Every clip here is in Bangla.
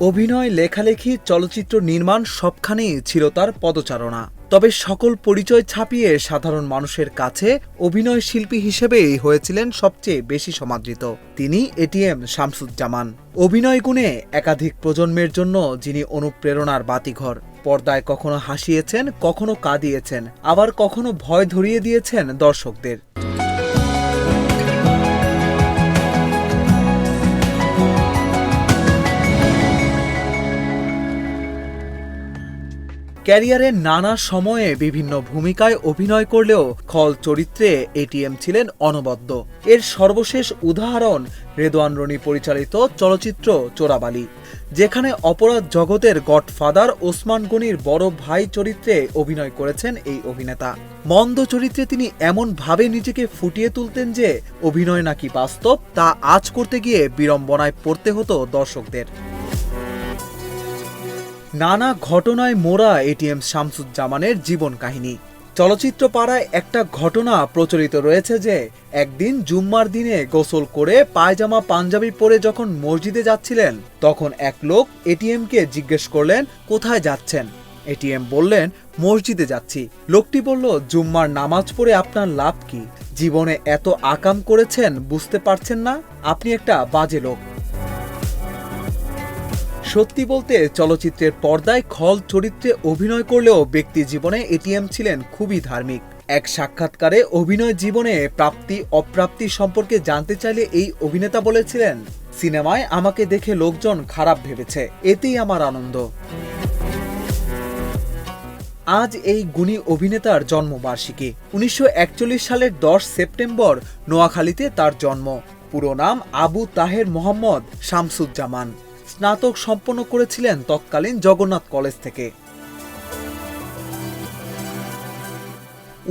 অভিনয়, লেখালেখি, চলচ্চিত্র নির্মাণ সবখানেই ছিল তার পদচারণা। তবে সকল পরিচয় ছাপিয়ে সাধারণ মানুষের কাছে অভিনয় শিল্পী হিসেবেই হয়েছিলেন সবচেয়ে বেশি সমাদৃত। তিনি এটিএম শামসুজ্জামান। অভিনয় গুণে একাধিক প্রজন্মের জন্য যিনি অনুপ্রেরণার বাতিঘর। পর্দায় কখনো হাসিয়েছেন, কখনো কাঁদিয়েছেন, আবার কখনো ভয় ধরিয়ে দিয়েছেন দর্শকদের। ক্যারিয়ারের নানা সময়ে বিভিন্ন ভূমিকায় অভিনয় করলেও খল চরিত্রে এটিএম ছিলেন অনবদ্য। এর সর্বশেষ উদাহরণ রেদওয়ান রনি পরিচালিত চলচ্চিত্র চোরাবালি, যেখানে অপরাধ জগতের গডফাদার ওসমান গনির বড় ভাই চরিত্রে অভিনয় করেছেন এই অভিনেতা। মন্দ চরিত্রে তিনি এমন ভাবে নিজেকে ফুটিয়ে তুলতেন যে, অভিনয় নাকি বাস্তব তা আজ করতে গিয়ে বিড়ম্বনায় পড়তে হতো দর্শকদের। নানা ঘটনায় মোড়া এটিএম শামসুজ্জামানের জীবন কাহিনী। চলচ্চিত্র পাড়ায় একটা ঘটনা প্রচলিত রয়েছে যে, একদিন জুম্মার দিনে গোসল করে পায়জামা পাঞ্জাবি পরে যখন মসজিদে যাচ্ছিলেন, তখন এক লোক এটিএমকে জিজ্ঞেস করলেন, কোথায় যাচ্ছেন? এটিএম বললেন, মসজিদে যাচ্ছি। লোকটি বলল, জুম্মার নামাজ পড়ে আপনার লাভ কি? জীবনে এত আকাম করেছেন, বুঝতে পারছেন না? আপনি একটা বাজে লোক। সত্যি বলতে চলচ্চিত্রের পর্দায় খল চরিত্রে অভিনয় করলেও ব্যক্তি জীবনে এটিএম ছিলেন খুবই ধার্মিক। এক সাক্ষাৎকারে অভিনয় জীবনে প্রাপ্তি, অপ্রাপ্তি সম্পর্কে জানতে চাইলে এই অভিনেতা বলেছিলেন, সিনেমায় আমাকে দেখে লোকজন খারাপ ভেবেছে, এতেই আমার আনন্দ। আজ এই গুণী অভিনেতার জন্মবার্ষিকী। উনিশশো একচল্লিশ সালের দশ সেপ্টেম্বর নোয়াখালীতে তার জন্ম। পুরো নাম আবু তাহের মোহাম্মদ শামসুজ্জামান। স্নাতক সম্পন্ন করেছিলেন তৎকালীন জগন্নাথ কলেজ থেকে।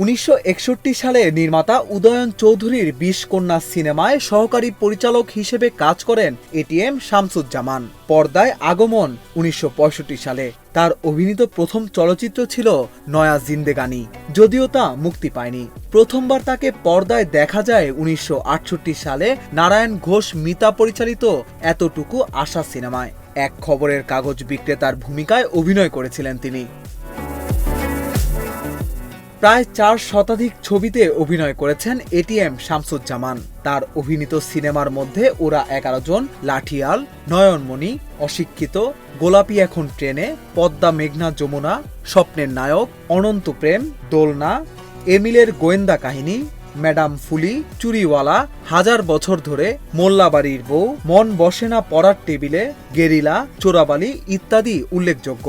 উনিশশো একষট্টি সালে নির্মাতা উদয়ন চৌধুরীর বিশ কন্যা সিনেমায় সহকারী পরিচালক হিসেবে কাজ করেন এটিএম শামসুজ্জামান। পর্দায় আগমন উনিশশো পঁয়ষট্টি সালে। তার অভিনীত প্রথম চলচ্চিত্র ছিল নয়া জিন্দেগানি, যদিও তা মুক্তি পায়নি। প্রথমবার তাকে পর্দায় দেখা যায় উনিশশো আটষট্টি সালে নারায়ণ ঘোষ মিতা পরিচালিত এতটুকু আশা সিনেমায়। এক খবরের কাগজ বিক্রেতার ভূমিকায় অভিনয় করেছিলেন তিনি। প্রায় চার শতাধিক ছবিতে অভিনয় করেছেন এটিএম শামসুজ্জামান। তার অভিনীত সিনেমার মধ্যে ওরা এগারো জন, লাঠিয়াল, নয়নমণি, অশিক্ষিত, গোলাপি এখন ট্রেনে, পদ্মা মেঘনা যমুনা, স্বপ্নের নায়ক, অনন্ত প্রেম, দোলনা, এমিলের গোয়েন্দা কাহিনী, ম্যাডাম ফুলি, চুরিওয়ালা, হাজার বছর ধরে মোল্লাবাড়ির বউ, মন বসে না পড়ার টেবিলে, গেরিলা, চোরাবালি ইত্যাদি উল্লেখযোগ্য।